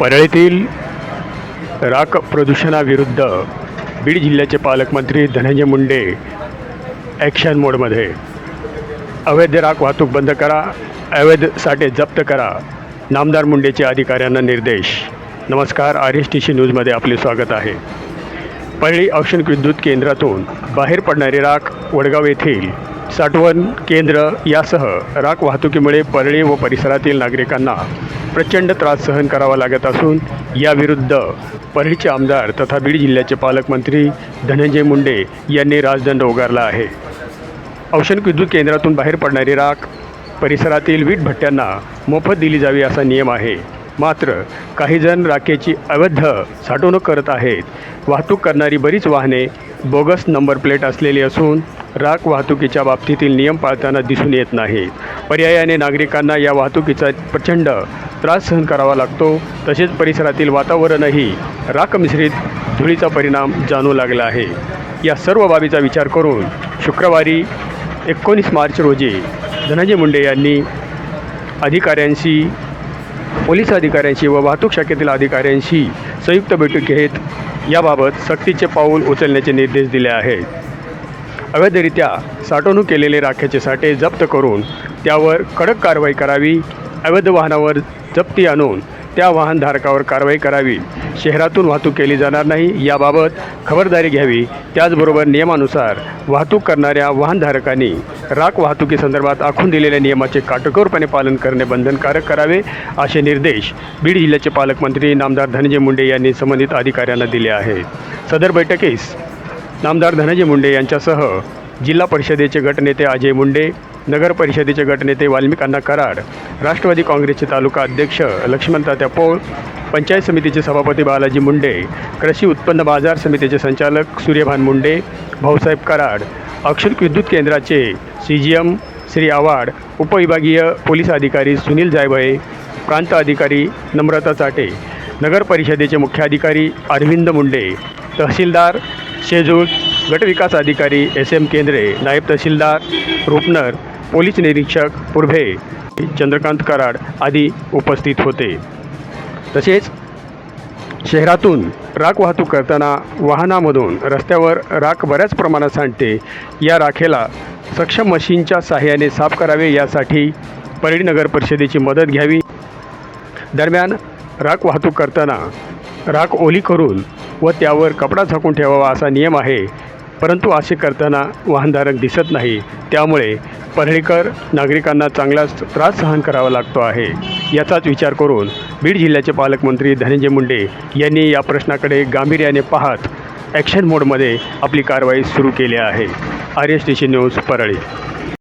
परळीतील राख प्रदूषणाविरुद्ध बीड जिल्ह्याचे पालकमंत्री धनंजय मुंडे ॲक्शन मोडमध्ये अवैध राख वाहतूक बंद करा अवैध साठे जप्त करा नामदार मुंडेचे अधिकाऱ्यांना निर्देश. नमस्कार आर एस टी सी न्यूजमध्ये आपले स्वागत आहे. परळी औष्णिक विद्युत केंद्रातून बाहेर पडणारी राख वडगाव येथील साठवण केंद्र यासह राख वाहतुकीमुळे परळी व परिसरातील नागरिकांना प्रचंड त्रास सहन करावा लागत असून याविरुद्ध परळीचे आमदार तथा बीड जिल्ह्याचे पालकमंत्री धनंजय मुंडे यांनी राजदंड उगारला आहे. औषण विद्युत केंद्रातून बाहेर पडणारी राख परिसरातील वीट भट्ट्यांना मोफत दिली जावी असा नियम आहे. मात्र काही जण राखेची अवैध साठवणूक करत आहेत. वाहतूक करणारी बरीच वाहने बोगस नंबर प्लेट असलेली असून राख वाहतुकीच्या बाबतीतील नियम पाळताना दिसून येत नाही पर्यायाने नागरिकांना या वाहतुकीचा प्रचंड त्रास सहन करावा लागतो. तसेच परिसरातील वातावरणही राख मिश्रित धुळीचा परिणाम जाणू लागला आहे. या सर्व बाबीचा विचार करून शुक्रवारी एकोणीस मार्च रोजी धनंजय मुंडे यांनी अधिकाऱ्यांशी पोलीस अधिकाऱ्यांशी व वाहतूक शाखेतील अधिकाऱ्यांशी संयुक्त बैठक घेत याबाबत सक्तीचे पाऊल उचलण्याचे निर्देश दिले आहेत. अवैधरित्या साठवणूक केलेले राख्याचे साठे जप्त करून त्यावर कडक कारवाई करावी अवैध वाहनावर जप्ती आणून त्या वाहनधारकावर कारवाई करावी. शहरातून वाहतूक केली जाणार नाही याबाबत खबरदारी घ्यावी. त्याचबरोबर नियमानुसार वाहतूक करणाऱ्या वाहनधारकांनी राख वाहतुकीसंदर्भात आखून दिलेल्या नियमाचे काटेकोरपणे पालन करणे बंधनकारक करावे असे निर्देश बीड जिल्ह्याचे पालकमंत्री नामदार धनंजय मुंडे यांनी संबंधित अधिकाऱ्यांना दिले आहेत. सदर बैठकीस नामदार धनंजय मुंडे यांच्यासह जिल्हा परिषदेचे गटनेते अजय मुंडे नगर परिषदेचे गटनेते वाल्मिकांना कराड राष्ट्रवादी काँग्रेसचे तालुका अध्यक्ष लक्ष्मण तात्या पोळ पंचायत समितीचे सभापती बालाजी मुंडे कृषी उत्पन्न बाजार समितीचे संचालक सूर्यभान मुंडे भाऊसाहेब कराड औष्णिक विद्युत केंद्राचे C G M Shri Awad उपविभागीय पोलीस अधिकारी सुनील जायभये प्रांत अधिकारी नम्रता चाटे नगर परिषदेचे मुख्याधिकारी अरविंद मुंडे तहसीलदार शेजूळ गटविकास अधिकारी एस एम केंद्रे नायब तहसीलदार रुपनर पोलीस निरीक्षक पुरभे चंद्रकांत कराड आदी उपस्थित होते. तसेच शहरातून राख वाहतूक करताना वाहनामधून रस्त्यावर राख बऱ्याच प्रमाणात सांडते. या राखेला सक्षम मशीनच्या सहाय्याने साफ करावे यासाठी परळी नगर परिषदेची मदत घ्यावी. दरम्यान राख वाहतूक करताना राख ओली करून व त्यावर कपडा झाकून ठेवावा असा नियम आहे. परंतु असे करताना वाहनधारक दिसत नाही. त्यामुळे परळीकर नागरिकांना चांगलाच त्रास सहन करावा लागतो आहे. याचाच विचार करून बीड जिल्ह्याचे पालकमंत्री धनंजय मुंडे यांनी या प्रश्नाकडे गांभीर्याने पाहत ॲक्शन मोडमध्ये आपली कारवाई सुरू केली आहे. R S T C news Parli.